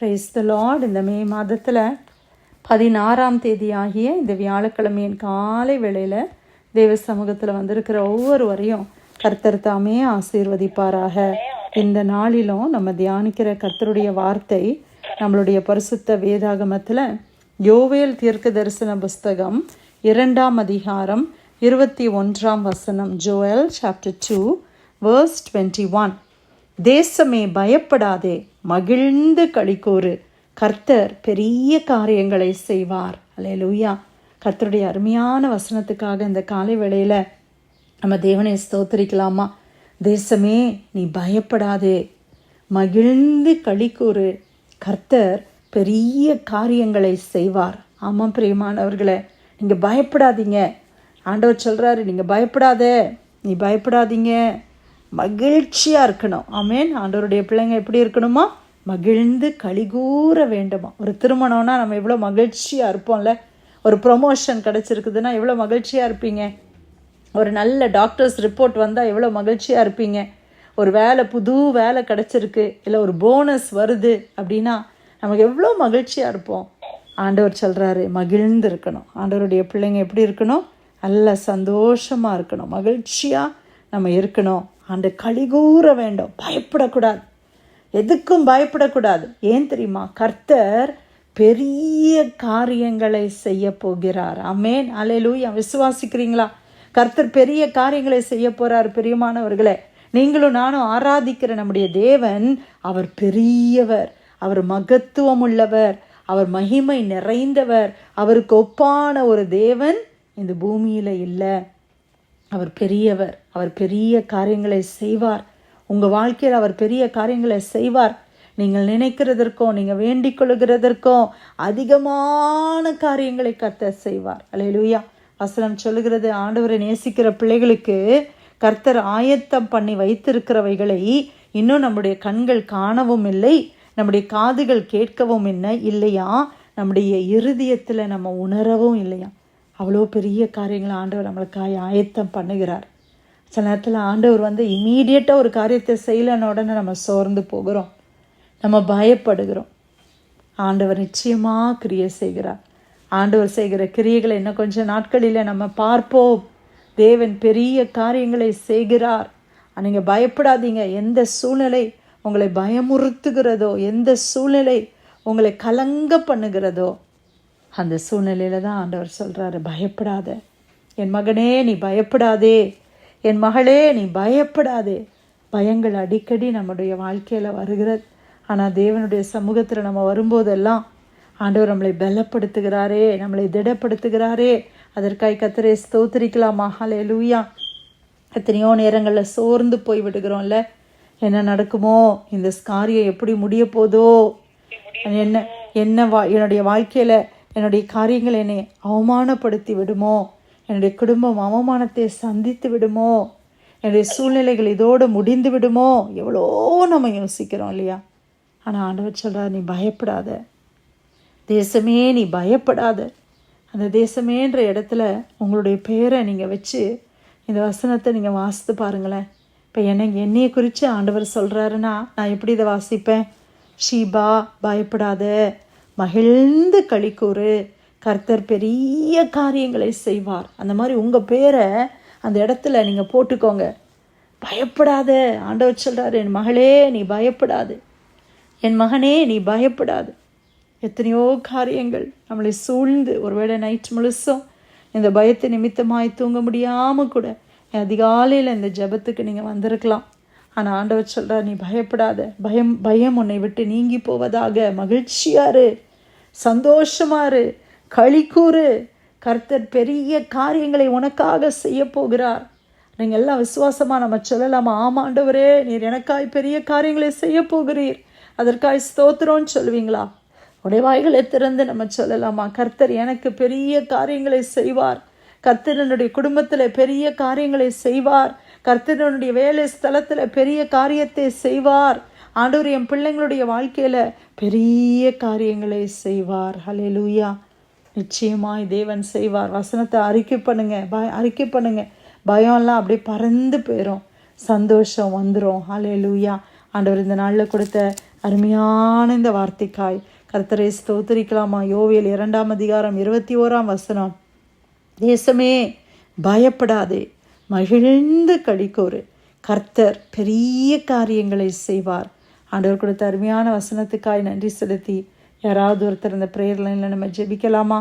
Praise the Lord இந்த மே மாதத்தில் பதினாறாம் தேதி ஆகிய இந்த வியாழக்கிழமையின் காலை வேளையில் தேவ சமூகத்தில் வந்திருக்கிற ஒவ்வொருவரையும் கர்த்தர் தாமே ஆசீர்வதிப்பாராக. இந்த நாளிலும் நம்ம தியானிக்கிற கர்த்தருடைய வார்த்தை நம்மளுடைய பரிசுத்த வேதாகமத்தில் யோவேல் தீர்க்க தரிசன புஸ்தகம் இரண்டாம் அதிகாரம் இருபத்தி ஒன்றாம் வசனம் Joel chapter two verse twenty one தேசமே பயப்படாதே மகிழ்ந்து களிக்கூறு கர்த்தர் பெரிய காரியங்களை செய்வார். அல்லேலூயா. கர்த்தருடைய அருமையான வசனத்துக்காக இந்த காலை வேளையில் நம்ம தேவனை ஸ்தோத்தரிக்கலாமா? தேசமே நீ பயப்படாதே. மகிழ்ந்து கழிக்கூறு கர்த்தர் பெரிய காரியங்களை செய்வார். ஆமாம் பிரியமானவர்களே நீங்கள் பயப்படாதீங்க. ஆண்டவர் சொல்கிறாரு நீங்கள் பயப்படாத. நீ பயப்படாதீங்க. மகிழ்ச்சியாக இருக்கணும். ஆமேன். ஆண்டவருடைய பிள்ளைங்க எப்படி இருக்கணுமா? மகிழ்ந்து கலிகூற வேண்டுமா? ஒரு திருமணம்னா நம்ம எவ்வளோ மகிழ்ச்சியாக இருப்போம்ல? ஒரு ப்ரொமோஷன் கிடச்சிருக்குதுன்னா எவ்வளோ மகிழ்ச்சியாக இருப்பீங்க? ஒரு நல்ல டாக்டர்ஸ் ரிப்போர்ட் வந்தால் எவ்வளோ மகிழ்ச்சியாக இருப்பீங்க? ஒரு வேலை புது வேலை கிடச்சிருக்கு இல்லை ஒரு போனஸ் வருது அப்படின்னா நமக்கு எவ்வளோ மகிழ்ச்சியாக இருப்போம்? ஆண்டவர் சொல்கிறாரு மகிழ்ந்து இருக்கணும். ஆண்டவருடைய பிள்ளைங்க எப்படி இருக்கணும்? நல்ல சந்தோஷமாக இருக்கணும். மகிழ்ச்சியாக நம்ம இருக்கணும். அந்த கழிகூற வேண்டும். பயப்படக்கூடாது. எதுக்கும் பயப்படக்கூடாது. ஏன் தெரியுமா? கர்த்தர் பெரிய காரியங்களை செய்ய போகிறார். அமேன் அலையலூயா விசுவாசிக்கிறீங்களா? கர்த்தர் பெரிய காரியங்களை செய்ய போகிறார் பெரியமானவர்களே. நீங்களும் நானும் ஆராதிக்கிற நம்முடைய தேவன் அவர் பெரியவர். அவர் மகத்துவம் உள்ளவர். அவர் மகிமை நிறைந்தவர். அவருக்கு ஒப்பான ஒரு தேவன் இந்த பூமியில் இல்லை. அவர் பெரியவர். அவர் பெரிய காரியங்களை செய்வார். உங்கள் வாழ்க்கையில் அவர் பெரிய காரியங்களை செய்வார். நீங்கள் நினைக்கிறதற்கும் நீங்கள் வேண்டிக் கொள்கிறதற்கும் அதிகமான காரியங்களை கத்த செய்வார். அலையலூயா வசனம் சொல்லுகிறது ஆண்டவரை நேசிக்கிற பிள்ளைகளுக்கு கர்த்தர் ஆயத்தம் பண்ணி வைத்திருக்கிறவைகளை இன்னும் நம்முடைய கண்கள் காணவும் இல்லை நம்முடைய காதுகள் கேட்கவும் என்ன இல்லையா? நம்முடைய இருதயத்தில் நம்ம உணரவும் இல்லையா? அவ்வளோ பெரிய காரியங்களை ஆண்டவர் நம்மளுக்காக ஆயத்தம் பண்ணுகிறார். சில நேரத்தில் ஆண்டவர் வந்து இமீடியட்டாக ஒரு காரியத்தை செய்யலன்னு உடனே நம்ம சோர்ந்து போகிறோம். நம்ம பயப்படுகிறோம். ஆண்டவர் நிச்சயமாக கிரியை செய்கிறார். ஆண்டவர் செய்கிற கிரியைகளை இன்னும் கொஞ்சம் நாட்களில் நம்ம பார்ப்போம். தேவன் பெரிய காரியங்களை செய்கிறார். நீங்கள் பயப்படாதீங்க. எந்த சூழ்நிலை உங்களை பயமுறுத்துகிறதோ எந்த சூழ்நிலை உங்களை கலங்க பண்ணுகிறதோ அந்த சூழ்நிலையில் தான் ஆண்டவர் சொல்கிறாரு பயப்படாத. என் மகனே நீ பயப்படாதே. என் மகளே நீ பயப்படாதே. பயங்கள் அடிக்கடி நம்முடைய வாழ்க்கையில் வருகிறது. ஆனால் தேவனுடைய சமூகத்தில் நம்ம வரும்போதெல்லாம் ஆண்டவர் நம்மளை பலப்படுத்துகிறாரே நம்மளை திடப்படுத்துகிறாரே. அதற்காக கத்திரை ஸ்தோத்திரிக்கலாமா? ஹலே லூயா எத்தனையோ நேரங்களில் சோர்ந்து போய் விடுகிறோம்ல என்ன நடக்குமோ? இந்த காரியம் எப்படி முடிய போதோ? என்ன என்ன வா என்னுடைய வாழ்க்கையில் என்னுடைய காரியங்கள் என்னை அவமானப்படுத்தி விடுமோ? என்னுடைய குடும்பம் அவமானத்தை சந்தித்து விடுமோ? என்னுடைய சூழ்நிலைகள் இதோடு முடிந்து விடுமோ? எவ்வளோ நம்ம யோசிக்கிறோம் இல்லையா? ஆனால் ஆண்டவர் சொல்கிறார் நீ பயப்படாத. தேசமே நீ பயப்படாத. அந்த தேசமேன்ற இடத்துல உங்களுடைய பேரை நீங்கள் வச்சு இந்த வசனத்தை நீங்கள் வாசித்து பாருங்களேன். இப்போ என்னை என்னையை குறித்து ஆண்டவர் சொல்கிறாருன்னா நான் எப்படி இதை வாசிப்பேன்? ஷீபா பயப்படாத. மகிழ்ந்து களிக்கூறு கர்த்தர் பெரிய காரியங்களை செய்வார். அந்த மாதிரி உங்கள் பேரை அந்த இடத்துல நீங்கள் போட்டுக்கோங்க. பயப்படாத. ஆண்டவர் சொல்கிறார் என் மகளே நீ பயப்படாது. என் மகனே நீ பயப்படாது. எத்தனையோ காரியங்கள் நம்மளை சூழ்ந்து ஒருவேளை நைட் முழுசும் இந்த பயத்தை நிமித்தமாய் தூங்க முடியாமல் கூட அதிகாலையில் இந்த ஜபத்துக்கு நீங்கள் வந்திருக்கலாம். ஆனால் ஆண்டவர் சொல்கிறார் நீ பயப்படாத. பயம் பயம் உன்னை விட்டு நீங்கி போவதாக மகிழ்ச்சியாரு சந்தோஷமாரு களிக்கூறு கர்த்தர் பெரிய காரியங்களை உனக்காக செய்ய போகிறார். நீங்கள் எல்லாம் விசுவாசமாக நம்ம சொல்லலாமா? ஆமாண்டவரே நீர் எனக்காய் பெரிய காரியங்களை செய்ய போகிறீர். அதற்காய் ஸ்தோத்திரம்னு சொல்லுவீங்களா? உடைவாய்களை திறந்து நம்ம சொல்லலாமா? கர்த்தர் எனக்கு பெரிய காரியங்களை செய்வார். கர்த்தரனுடைய குடும்பத்தில் பெரிய காரியங்களை செய்வார். கர்த்தரனுடைய வேலை ஸ்தலத்தில் பெரிய காரியத்தை செய்வார். ஆண்டவர் என் பிள்ளைங்களுடைய வாழ்க்கையில் பெரிய காரியங்களை செய்வார். ஹலே லூயா நிச்சயமாய் தேவன் செய்வார். வசனத்தை அறிக்கை பண்ணுங்க. பய அறிக்கை பண்ணுங்க. பயம்லாம் அப்படியே பறந்து போயிடும் சந்தோஷம் வந்துடும் ஹலே லூயா ஆண்டவர் இந்த நாளில் கொடுத்த அருமையான இந்த வார்த்தைக்காய். கர்த்தரை ஸ்தோத்தரிக்கலாமா? யோவியல் இரண்டாம் அதிகாரம் இருபத்தி ஓராம் வசனம். தேசமே பயப்படாதே. மகிழ்ந்து கழிக்கோரு கர்த்தர் பெரிய காரியங்களை செய்வார். ஆண்டவர் கொடுத்த அருமையான வசனத்துக்காய் நன்றி செலுத்தி யாராவது ஒருத்தர் இந்த ப்ரேயர் லைனில் நம்ம ஜெபிக்கலாமா?